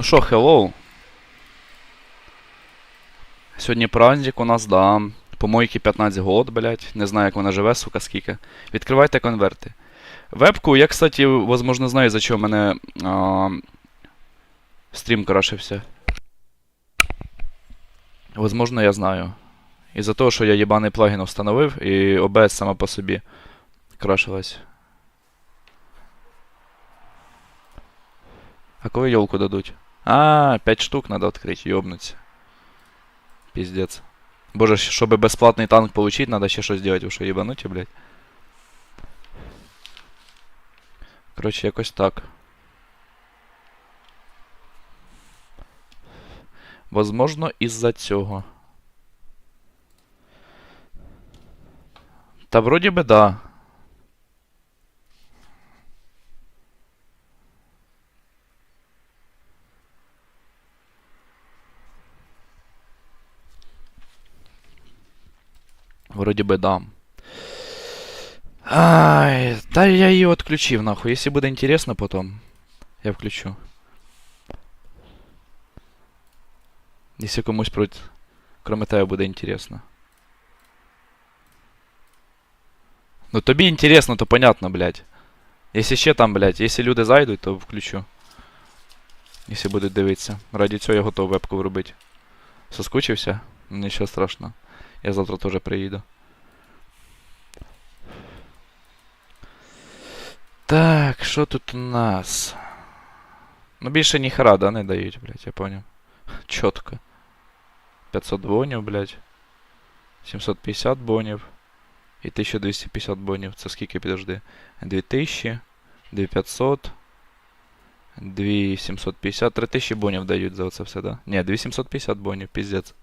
Ну що, hello. Сьогодні праздник у нас, да. Помойки 15 год, блядь. Не знаю, як вона живе, сука, скільки. Відкривайте конверти. Вебку, я, кстати, возможно, знаю, за чого мене а, стрім крашився. Возможно, я знаю. Із-за того, що я єбаний плагін встановив, і OBS сама по собі крашилась. А коли елку дадуть? А, 5 штук надо открыть, ёбнуться. Пиздец. Боже, щ- чтобы бесплатный танк получить, надо ще щось делать, ви що єбануті, блядь. Короче, якось так. Возможно, із-за цього. Та вроді би да. Вроді би да. Ай, та я її отключив, нахуй. Якщо буде інтересно потом, я включу. Якщо комусь про... кроме тебе буде інтересно. Ну тобі інтересно, то понятно, блядь. Якщо ще там, блядь, якщо люди зайдуть, то включу. Якщо будуть дивитися. Раді цього я готов вебку вробити. Соскучився? Ну, Нічого страшного. Я завтра теж приїду. Так, що тут у нас? Ну більше ніхера, да, не дають, блядь, я понял. Чітко. 500 бонів, блядь. 750 бонів. І 1250 бонів. Це скільки, підожди? 2000, 2500, 2750, 3000 бонів дають за це все, да? Ні, 2750 бонів, піздець.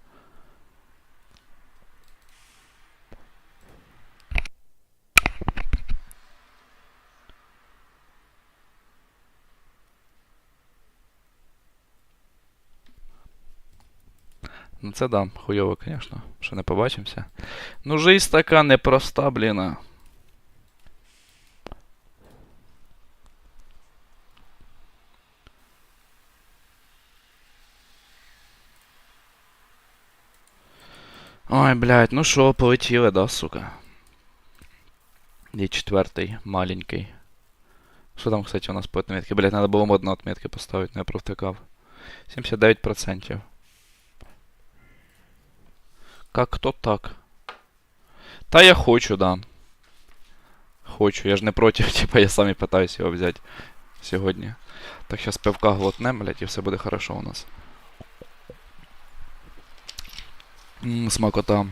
Ну це да, хуйово, конечно, що не побачимося. Ну, жизнь така непроста, блін. Ой, блядь, ну що, полетіли, да, сука. І четвертий, маленький. Що там, кстати, у нас по отметке? Блядь, надо було модно отметки поставити, но я провтикав. 79%. Как то так. Та я хочу, да. Хочу, я ж не проти, типа я сам і його взяти сьогодні. Так зараз пивка глотнем, блядь, і все буде хорошо у нас. Ммм, смакота.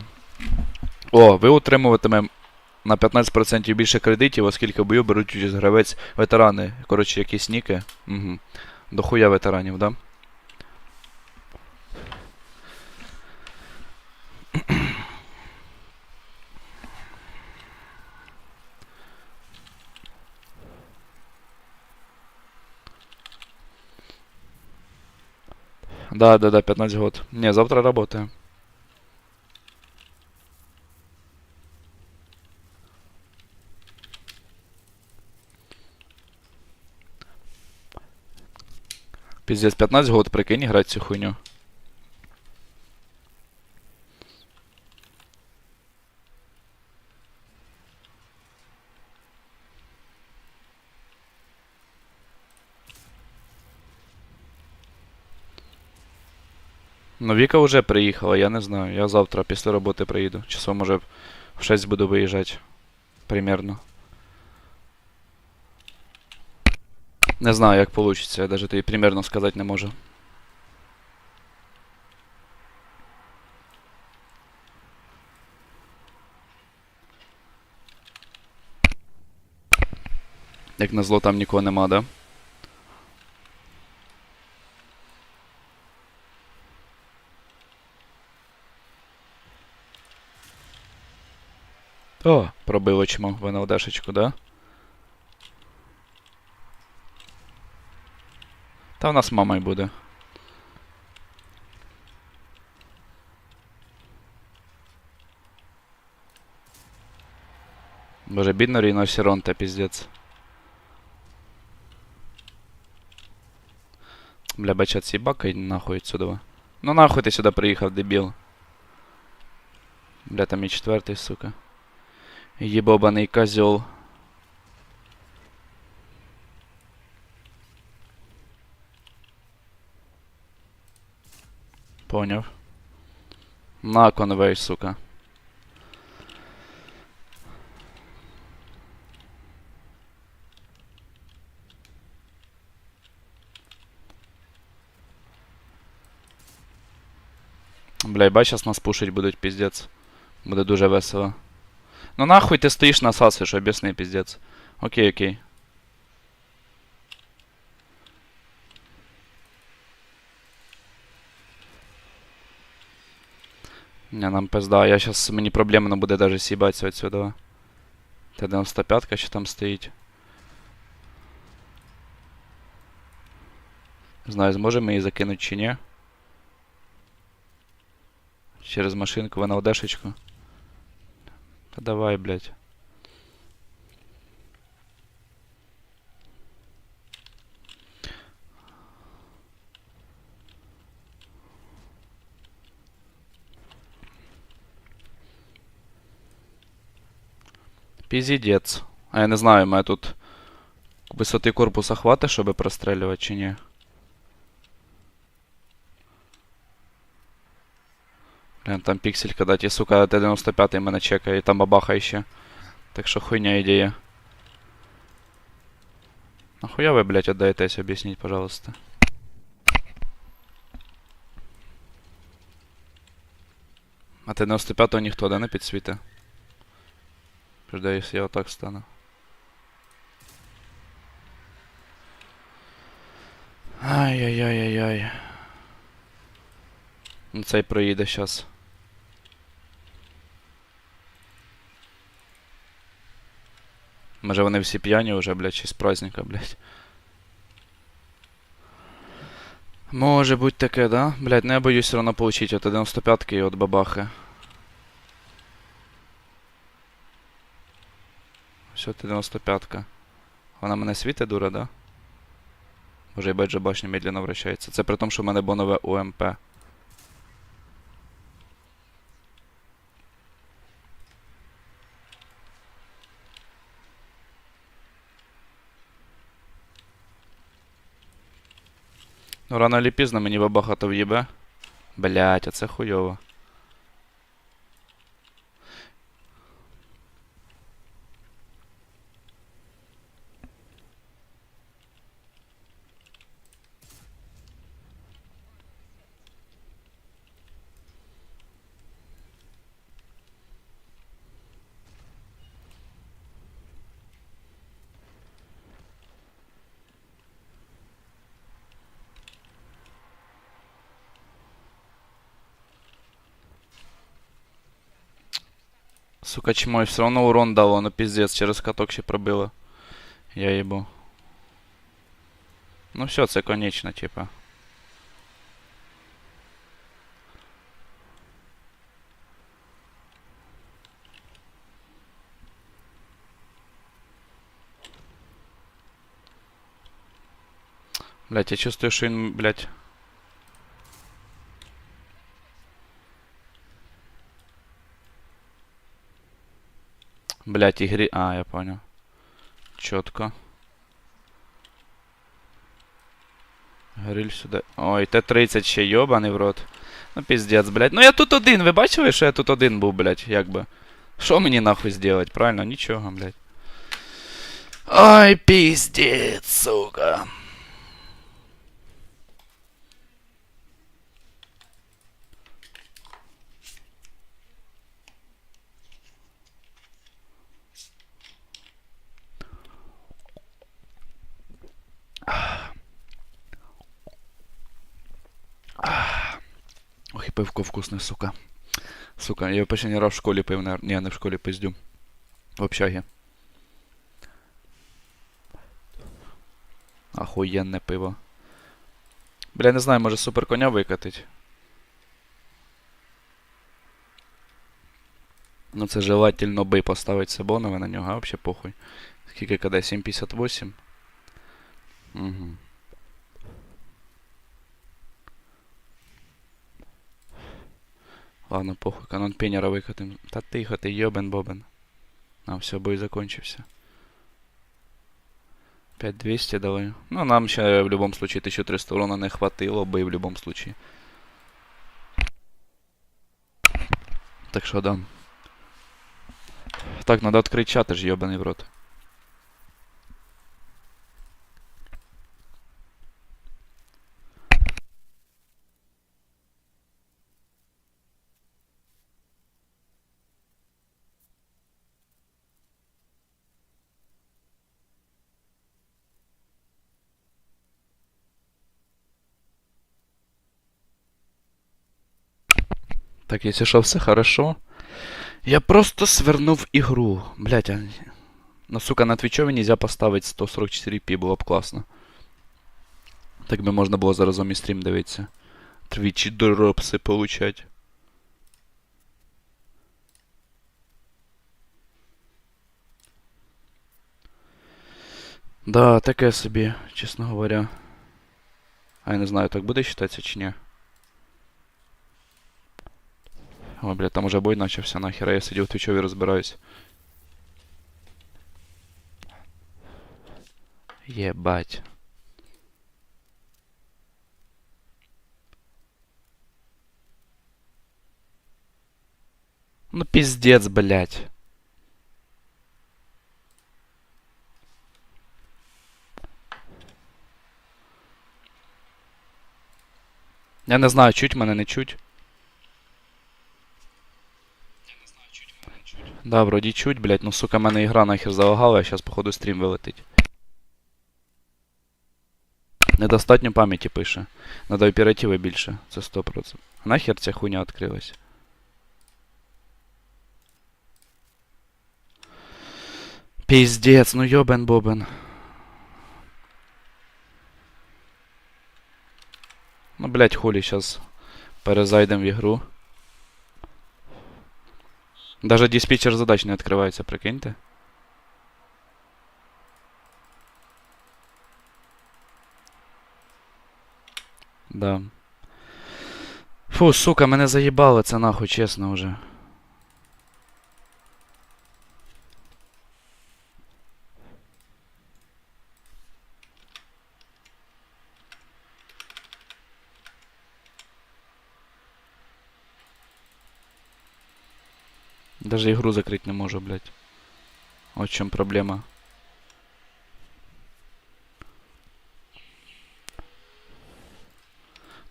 О, ви отримуватиме на 15% більше кредитів, оскільки бою беруть участь гравець ветерани. Коротше, якісь ніки. Угу. Дохуя ветеранів, да? Да, да, да, 15 год. Не, завтра работаю. Пиздец, 15 год, прикинь, играть всю хуйню. Ну, Віка вже приїхала, я не знаю. Я завтра після роботи приїду. Часом може в 6 буду виїжджати. Примерно. Не знаю, як вийде, я навіть тобі примерно сказати не можу. Як назло там нікого нема, да? О, пробило чмо в НЛДшечку, да? Та в нас мама й буде. Боже, бідно ріносіронта, піздець. Бля, Бля, бачат сібака, йди нахуй отсюда. Ну нахуй ти сюди приїхав, дебіл. Бля, там і четвертий, сука. Єбобаний козьол. Поняв. На конвей, сука. Бля, бач, сейчас нас пушить будуть, піздець. Буде дуже весело. Ну нахуй ти стоїш насасиш, об'ясни, піздець. Окей, окей. Не, нам пизда, я сейчас, мені проблемно буде даже с'їбатися отсюда. Т-95 ще там стоїть. Не знаю, зможемо її закинути чи ні. Через машинку в НЛДшечку. Давай, блядь. Піздець. А я не знаю, мене тут висоти корпуса хватить, щоб прострелювати чи ні. Блин, там пиксель, когда ті, сука, Т-95 мене чекає, і там бабаха ще. Так що хуйня ідея. Нахуя ви, блядь, отдаєтесь, об'ясніть, пожалуйста. А Т-95 ніхто, да, не підсвіте? Ждай, якщо я отак стану. Ай-яй-яй-яй-яй. Ну цей проїде щас. Може вони всі п'яні вже, блядь, чи з праздника, блядь. Може бути таке, да? Блядь, ну я боюсь все одно получить от 95-ки і от бабахи. Все, 95-ка. Вона мене світить, дура, да? Боже, їбать же башня медленно вращається. Це при тому, що в мене бонове УМП. Рано чи пізно мені бабаха то в'їбе. Блять, а це хуйово. Сука, чмой, все равно урон дало, ну пиздец, через каток ще пробило. Я їбу. Ну все, це конечно, типа. Блять, я чувствую, що він, блять. Блять, игры. А, я понял. Четко. Гриль сюди. Ой, Т-30 ще йобаний в рот. Ну піздець, блядь. Ну я тут один, ви бачили, що я тут один був, блядь, якби. Що мені нахуй зробити, правильно? Нічого, блядь. Ой, піздець, сука. Ох, і пивко вкусне, сука. Сука, я последний раз в школі пив, наверно. Ні, не в школі пиздю. В общагі. Охуєнне пиво. Бля, не знаю, може супер коня викатить. Ну це желательно би поставить Сабонове на нього, а вообще похуй. Скільки КД? 7.58? Угу. Ладно, похуй, канон пенера викатим. Та тихо, ти йобен бобен. А, все, бой закончився. 5200 дали. Ну, нам ще в любом случае 1300 урона не хватило би в любом случае. Так що да. Так, надо открыть чат, ж йобаний в рот. Так, если что, все хорошо. Я просто свернув игру. Блять, а... Ну, сука, на твічові нельзя поставити 144p, було б класно. Так би можна було заразом і стрім дивитися. Твічі дропси получать. Да, таке собі, чесно говоря. А я не знаю, так буде считатися чи ні. Ой, блядь, там уже бой начався, нахера я сидів в твічові розбираюсь. Єбать. Ну пиздец, блядь. Я не знаю, чуть мене не чуть. Да, вроді чуть, блядь, ну сука, мене ігра нахер залагала, а зараз походу стрім вилетить. Недостатньо пам'яті пише. Надо оперативи більше, це 100%. Нахер ця хуйня відкрилась. Пиздец, ну ёбен бобен. Ну, блядь, хулі, сейчас перезайдем в ігру. Даже диспетчер задач не открывается, прикиньте. Да. Фу, сука, мене заїбало це нахуй, чесно вже. Даже игру закрыть не можу, блядь. Вот в чем проблема.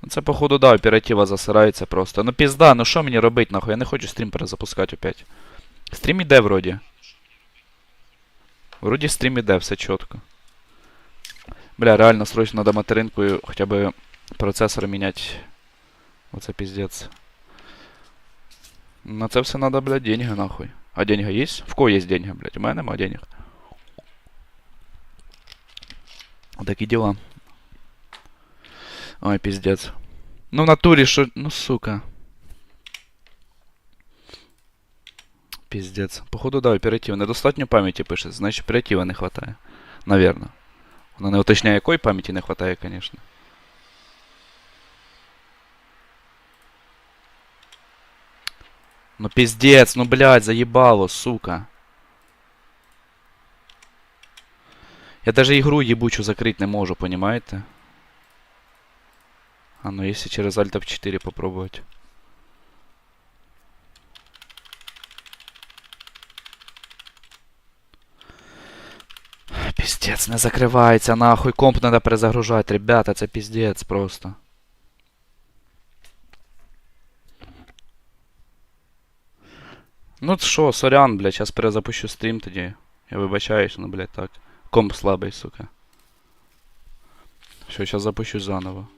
Ну це походу да, оператива засирається просто. Ну пізда, ну що мені робити нахуй? Я не хочу стрім перезапускати опять. Стрім іде вроді. Вроді стрім іде, все чітко. Бля, реально срочно надо материнкою хоча б процесор міняти. Оце піздець. На це все надо, блядь, деньги нахуй. А деньги есть? В кого есть деньги, блядь? У мене нема денег. Такі дела. Ой, пиздец. Ну в натурі що. Ну сука. Пиздец. Походу, да, оператива. Недостатньо пам'яті пише, значить оператива не хватає. Наверно. Вона не уточняє, якої пам'яті не хватає, конечно. Ну пиздец, ну блядь, заебало, сука. Я даже игру ебучу закрыть не можу, понимаете? А ну если через Alt F4 попробовать. Пиздец, не закривається, нахуй. Комп надо перезагружати, ребята, це пиздец просто. Ну що, сорян, блядь, зараз перезапущу стрім тоді. Я вибачаюсь, ну, блядь, так. Комп слабий, сука. Все, зараз запущу заново.